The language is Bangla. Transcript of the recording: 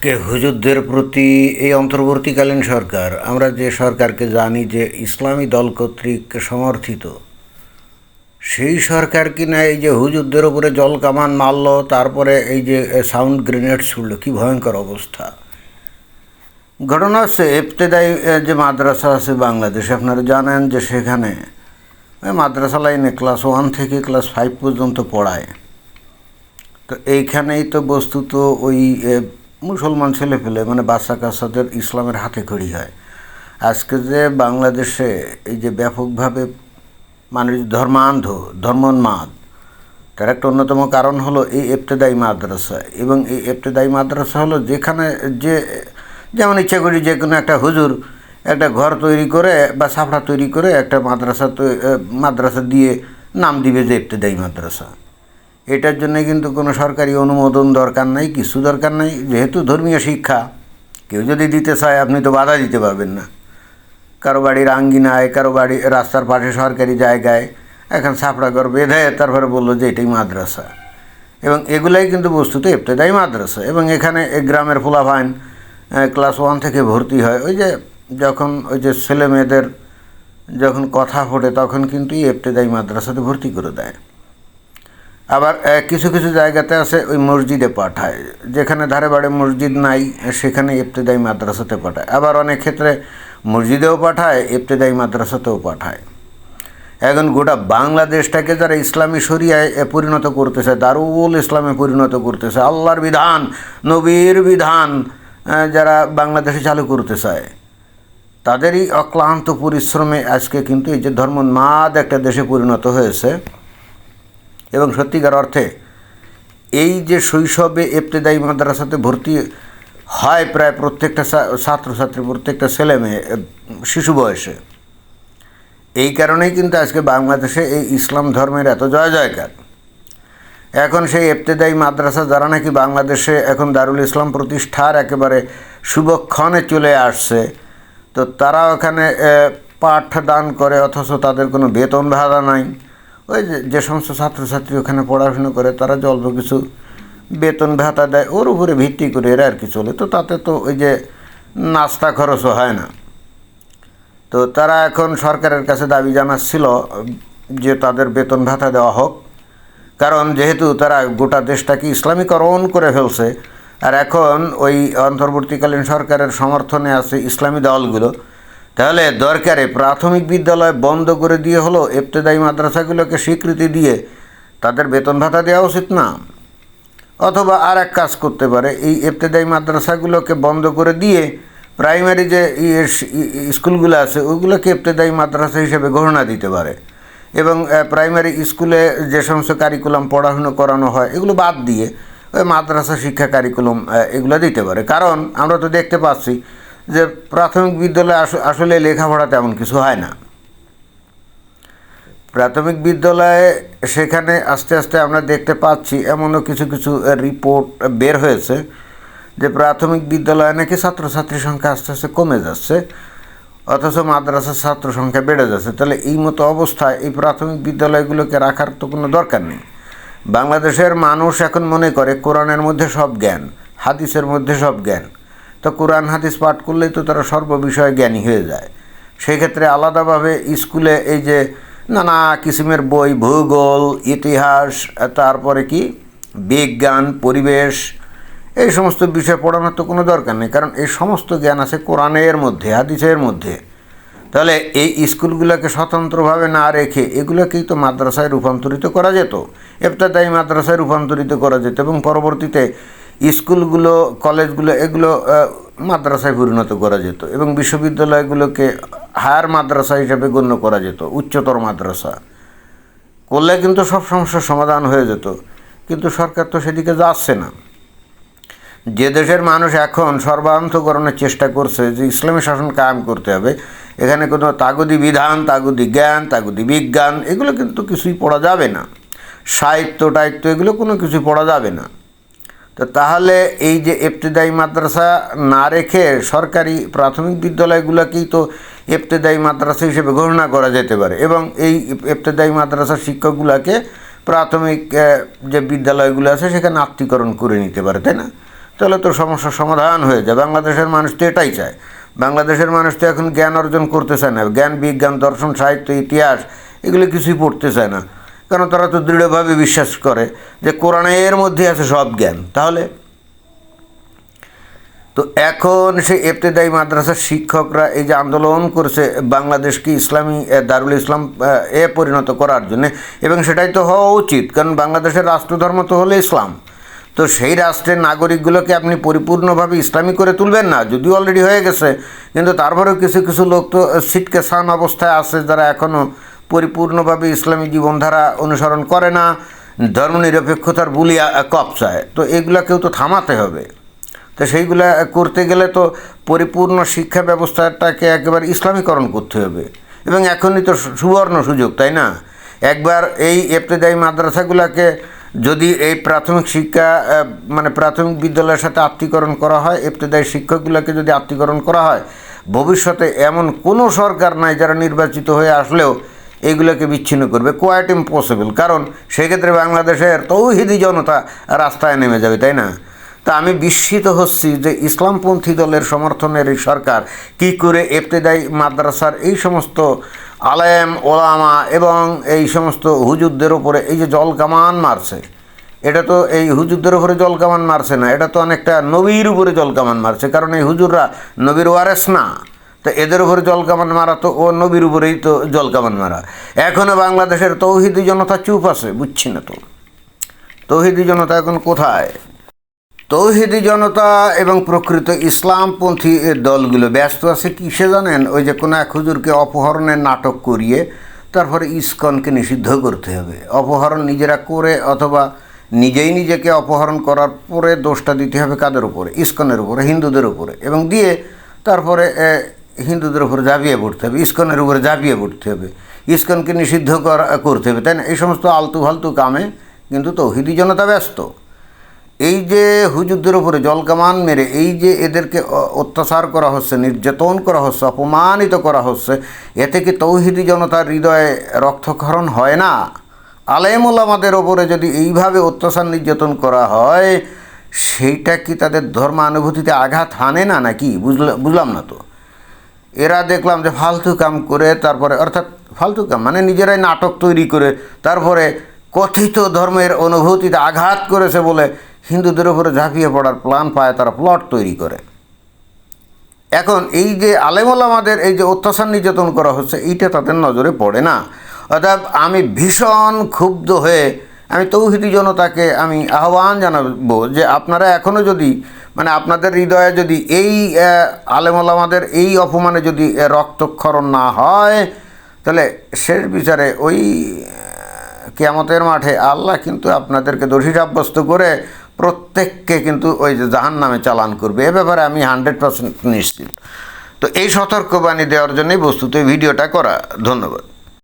আজকে হুজুরদের প্রতি এই অন্তর্বর্তীকালীন সরকার আমরা যে সরকারকে জানি যে ইসলামী দল কর্তৃক সমর্থিত সেই সরকার কি না এই যে হুজুরদের উপরে জল কামান মারলো তারপরে এই যে সাউন্ড গ্রেনেড ছুড়লো কি ভয়ঙ্কর অবস্থা। ঘটনা হচ্ছে ইবতেদায়ী এ, যে মাদ্রাসা আছে বাংলাদেশে আপনারা জানেন যে সেখানে মাদ্রাসা লাইনে ক্লাস ওয়ান থেকে ক্লাস ফাইভ পর্যন্ত পড়ায়। তো এইখানেই তো বস্তুত ওই মুসলমান ছেলে পেলে মানে বাচ্চা কাচ্চাদের ইসলামের হাতে খড়ি হয়। আজকে যে বাংলাদেশে এই যে ব্যাপকভাবে মানুষ ধর্মান্ধ, ধর্মোন্মাদ, তার একটা অন্যতম কারণ হলো এই এফতেদায়ী মাদ্রাসা। এবং এই এফতেদায়ী মাদ্রাসা হলো যেখানে যে, যেমন ইচ্ছা করি যে কোনো একটা হুজুর একটা ঘর তৈরি করে বা সাফড়া তৈরি করে একটা মাদ্রাসা মাদ্রাসা দিয়ে নাম দিবে যে এফতেদায়ী মাদ্রাসা। এটার জন্য কিন্তু কোনো সরকারি অনুমোদন দরকার নাই, কিছু দরকার নাই। যেহেতু ধর্মীয় শিক্ষা, কেউ যদি দিতে চায়, আপনি তো বাধা দিতে পারবেন না। কারও বাড়ির আঙ্গিনায়, কারও বাড়ি রাস্তার পাশে সরকারি জায়গায়, এখন ছাপড়া ঘর বেঁধে তারপরে বলল যে এটাই মাদ্রাসা। এবং এগুলাই কিন্তু বস্তুত ইবতেদায়ী মাদ্রাসা। এবং এখানে গ্রামের ফুলাফাইন ক্লাস ওয়ান থেকে ভর্তি হয়। ওই যে যখন ওই যে ছেলে মেয়েদের যখন কথা ফোটে, তখন কিন্তু এই ইবতেদায়ী মাদ্রাসাতে ভর্তি করে দেয়। আবার কিছু কিছু জায়গাতে আছে ওই মসজিদে পাঠায়। যেখানে ধারে বাড়ে মসজিদ নাই, সেখানে ইবতেদায়ী মাদ্রাসাতে পাঠায়। আবার অনেক ক্ষেত্রে মসজিদেও পাঠায়, ইবতেদায়ী মাদ্রাসাতেও পাঠায়। এখন গোটা বাংলাদেশটাকে যারা ইসলামী শরিয়ায় পরিণত করতেছে, দারুল ইসলামে পরিণত করতেছে, আল্লাহর বিধান, নবীর বিধান যারা বাংলাদেশে চালু করতে চায় তাদেরই অক্লান্ত পরিশ্রমে আজকে কিন্তু এই যে ধর্মোন্মাদ একটা দেশে পরিণত হয়েছে। এবং সত্যিকার অর্থে এই যে শৈশবে এফতেদায়ী মাদ্রাসাতে ভর্তি হয় প্রায় প্রত্যেকটা ছাত্রছাত্রী প্রত্যেকটা ছেলে মেয়ে শিশু বয়সে এই কারণেই কিন্তু আজকে বাংলাদেশে এই ইসলাম ধর্মের এত জয় জয়কার। এখন সেই এফতেদায়ী মাদ্রাসা যারা নাকি বাংলাদেশে এখন দারুল ইসলাম প্রতিষ্ঠার একেবারে শুভক্ষণে চলে আসছে তো তারা ওখানে এ, পাঠ দান করে অথচ তাদের কোনো বেতন ভাড়া নাই। ওই যে সমস্ত ছাত্রছাত্রী ওখানে পড়াশুনো করে, তারা যে অল্প কিছু বেতন ভাতা দেয়, ওর উপরে ভিত্তি করে এরা আর কি চলে। তো তাতে তো ওই যে নাস্তা খরচও হয় না। তো তারা এখন সরকারের কাছে দাবি জানাচ্ছিল যে তাদের বেতন ভাতা দেওয়া হোক। কারণ যেহেতু তারা গোটা দেশটাকে ইসলামীকরণ করে ফেলছে, আর এখন ওই অন্তর্বর্তীকালীন সরকারের সমর্থনে আছে ইসলামী দলগুলো। তাহলে দরকারে প্রাথমিক বিদ্যালয় বন্ধ করে দিয়ে হলো এফতেদায়ী মাদ্রাসাগুলোকে স্বীকৃতি দিয়ে তাদের বেতন ভাতা দেওয়া উচিত না। অথবা আর এক কাজ করতে পারে, এই এফতেদায়ী মাদ্রাসাগুলোকে বন্ধ করে দিয়ে প্রাইমারি যে স্কুলগুলো আছে ওইগুলোকে এফতেদায়ী মাদ্রাসা হিসেবে ঘোষণা দিতে পারে। এবং প্রাইমারি স্কুলে যে সমস্ত কারিকুলাম পড়াশুনো করানো হয়, এগুলো বাদ দিয়ে ওই মাদ্রাসা শিক্ষা কারিকুলাম এগুলো দিতে পারে। কারণ আমরা তো দেখতে পাচ্ছি যে প্রাথমিক বিদ্যালয়ে আস- আসলে লেখাপড়া তেমন কিছু হয় না। প্রাথমিক বিদ্যালয়ে সেখানে আস্তে আস্তে আমরা দেখতে পাচ্ছি এমনও কিছু কিছু রিপোর্ট বের হয়েছে যে প্রাথমিক বিদ্যালয়ে নাকি ছাত্রছাত্রীর সংখ্যা আস্তে আস্তে কমে যাচ্ছে, অথচ মাদ্রাসার ছাত্র সংখ্যা বেড়ে যাচ্ছে। তাহলে এই মতো অবস্থায় এই প্রাথমিক বিদ্যালয়গুলোকে রাখার তো কোনো দরকার নেই। বাংলাদেশের মানুষ এখন মনে করে কোরআনের মধ্যে সব জ্ঞান, হাদিসের মধ্যে সব জ্ঞান। তো কোরআন হাদিস পাঠ করলেই তো তারা সর্ববিষয়ে জ্ঞানী হয়ে যায়। সেক্ষেত্রে আলাদাভাবে স্কুলে এই যে নানা কিসিমের বই, ভূগোল, ইতিহাস, তারপরে কি? বিজ্ঞান, পরিবেশ, এই সমস্ত বিষয় পড়ানোর তো কোনো দরকার নেই, কারণ এই সমস্ত জ্ঞান আছে কোরআনের মধ্যে, হাদিসের মধ্যে। তাহলে এই স্কুলগুলোকে স্বতন্ত্রভাবে না রেখে এগুলোকেই তো মাদ্রাসায় রূপান্তরিত করা যেত। এফতাদায়ী মাদ্রাসায় রূপান্তরিত করা যেত এবং পরবর্তীতে স্কুলগুলো, কলেজগুলো, এগুলো মাদ্রাসায় পরিণত করা যেত এবং বিশ্ববিদ্যালয়গুলোকে হায়ার মাদ্রাসা হিসেবে গণ্য করা যেত, উচ্চতর মাদ্রাসা। করলে কিন্তু সব সমস্যার সমাধান হয়ে যেত, কিন্তু সরকার তো সেদিকে যাচ্ছে না। যে দেশের মানুষ এখন সর্বান্তকরণের চেষ্টা করছে যে ইসলামী শাসন কায়েম করতে হবে, এখানে কোনো তাগুদি বিধান, তাগুদি জ্ঞান, তাগুদি বিজ্ঞান, এগুলো কিন্তু কিছুই পড়া যাবে না। সাহিত্য, টাহিত্য, এগুলো কোনো কিছুই পড়া যাবে না। তো তাহলে এই যে এফতেদায়ী মাদ্রাসা না রেখে সরকারি প্রাথমিক বিদ্যালয়গুলোকেই তো এফতেদায়ী মাদ্রাসা হিসেবে ঘোষণা করা যেতে পারে এবং এই এফতেদায়ী মাদ্রাসার শিক্ষকগুলোকে প্রাথমিক যে বিদ্যালয়গুলো আছে সেখানে আত্মীকরণ করে নিতে পারে, তাই না? তাহলে তো সমস্যার সমাধান হয়ে যায়। বাংলাদেশের মানুষ তো এটাই চায়। বাংলাদেশের মানুষ তো এখন জ্ঞান অর্জন করতে চায় না। জ্ঞান, বিজ্ঞান, দর্শন, সাহিত্য, ইতিহাস এগুলো কিছুই পড়তে চায় না। কারণ তারা তো দৃঢ়ভাবে বিশ্বাস করে যে কোরআনের মধ্যে আছে সব জ্ঞান? তাহলে? তো এখন সেই এফতেদায়ী মাদ্রাসার শিক্ষকরা এই যে আন্দোলন করেছে বাংলাদেশকে ইসলামী দারুল ইসলাম, এ পরিণত করার জন্য, এবং সেটাই তো হওয়া উচিত, কারণ বাংলাদেশের রাষ্ট্রধর্ম তো হলো ইসলাম। তো সেই রাষ্ট্রের নাগরিকগুলোকে আপনি পরিপূর্ণভাবে ইসলামী করে তুলবেন না, যদিও অলরেডি হয়ে গেছে, কিন্তু তারপরেও কিছু কিছু লোক তো সিটকে সান অবস্থায় আছে, যারা এখনও পরিপূর্ণভাবে ইসলামী জীবনধারা অনুসরণ করে না, ধর্মনিরপেক্ষতার বুলিয়া কপচায় তো এগুলাকেও তো থামাতে হবে। তো সেইগুলা করতে গেলে তো পরিপূর্ণ শিক্ষা ব্যবস্থাটাকে একেবারে ইসলামীকরণ করতে হবে। এবং এখনই তো সুবর্ণ সুযোগ, তাই না? একবার এই এফতেদায়ী মাদ্রাসাগুলোকে যদি এই প্রাথমিক শিক্ষা মানে প্রাথমিক বিদ্যালয়ের সাথে আত্মীকরণ করা হয় এফতেদায়ী শিক্ষকগুলোকে যদি আত্মীকরণ করা হয়, ভবিষ্যতে এমন কোনো সরকার নাই যারা নির্বাচিত হয়ে আসলেও এইগুলোকে বিচ্ছিন্ন করবে কোয়াইট ইম্পসিবল কারণ সেক্ষেত্রে বাংলাদেশের তৌহিদি জনতা রাস্তায় নেমে যাবে, তাই না? তা আমি বিস্মিত হচ্ছি যে ইসলামপন্থী দলের সমর্থনের এই সরকার কি করে এফতেদায়ী মাদ্রাসার এই সমস্ত আলেম, ওলামা এবং এই সমস্ত হুজুরদের ওপরে এই যে জল কামান মারছে, এটা তো এই হুজুরদের উপরে জল কামান মারছে না, এটা তো অনেকটা নবীর উপরে জল কামান মারছে, কারণ এই হুজুররা নবীর ওয়ারেস না। তো এদের উপরে জল কামান মারা তো, ও নবীর উপরেই তো জল কামান মারা। এখনও বাংলাদেশের তৌহিদি জনতা চুপ আছে, বুঝছি না তো। তৌহিদি জনতা এখন কোথায়? তৌহিদি জনতা এবং প্রকৃত ইসলামপন্থী দলগুলো ব্যস্ত আছে কিসে জানেন? ওই যে কোনো এক হুজুরকে অপহরণের নাটক করিয়ে তারপরে ইসকনকে নিষিদ্ধ করতে হবে। অপহরণ নিজেরা করে অথবা নিজেই নিজেকে অপহরণ করার পরে দোষটা দিতে হবে কাদের উপরে? ইসকনের উপরে, হিন্দুদের উপরে। এবং দিয়ে তারপরে হিন্দুদের উপরে ঝাঁপিয়ে পড়তে হবে, ইস্কনের উপরে ঝাঁপিয়ে পড়তে হবে, ইস্কনকে নিষিদ্ধ করা, করতে হবে, তাই না? এই সমস্ত আলতু ফালতু কামে কিন্তু তৌহিদি জনতা ব্যস্ত। এই যে হুজুরদের উপরে জলকামান মেরে, এই যে এদেরকে অত্যাচার করা হচ্ছে, নির্যাতন করা হচ্ছে, অপমানিত করা হচ্ছে, এতে কি তৌহিদি জনতার হৃদয়ে রক্তক্ষরণ হয় না? আলেমুলামাদের ওপরে যদি এইভাবে অত্যাচার, নির্যাতন করা হয়, সেইটা কি তাদের ধর্মানুভূতিতে আঘাত হানে না নাকি? বুঝলা, বুঝলাম না তো। এরা দেখলাম যে ফালতু কাম করে, তারপরে অর্থাৎ ফালতু কাম মানে নিজেরাই নাটক তৈরি করে, তারপরে কথিত ধর্মের অনুভূতিতে আঘাত করেছে বলে হিন্দুদের উপরে ঝাঁপিয়ে পড়ার প্ল্যান পায়, তারা প্লট তৈরি করে। এখন এই যে আলেমুল আমাদের এই যে অত্যাচার নির্যাতন করা হচ্ছে, এইটা তাদের নজরে পড়ে না। অর্থাৎ আমি ভীষণ ক্ষুব্ধ হয়ে আমি তৌহিদি জনতাকে আমি আহ্বান জানাব যে আপনারা এখনও যদি মানে আপনাদের হৃদয়ে যদি এই আলেমুল আমাদের এই অপমানে যদি রক্তক্ষরণ না হয়, তাহলে শেষ বিচারে ওই কেয়ামতের মাঠে আল্লাহ কিন্তু আপনাদেরকে দোষী সাব্যস্ত করে প্রত্যেককে কিন্তু ওই যে জাহান নামে চালান করবে। এ ব্যাপারে আমি হান্ড্রেড পার্সেন্ট নিশ্চিত। তো এই সতর্কবাণী দেওয়ার জন্যই বস্তুত ভিডিওটা করা। ধন্যবাদ।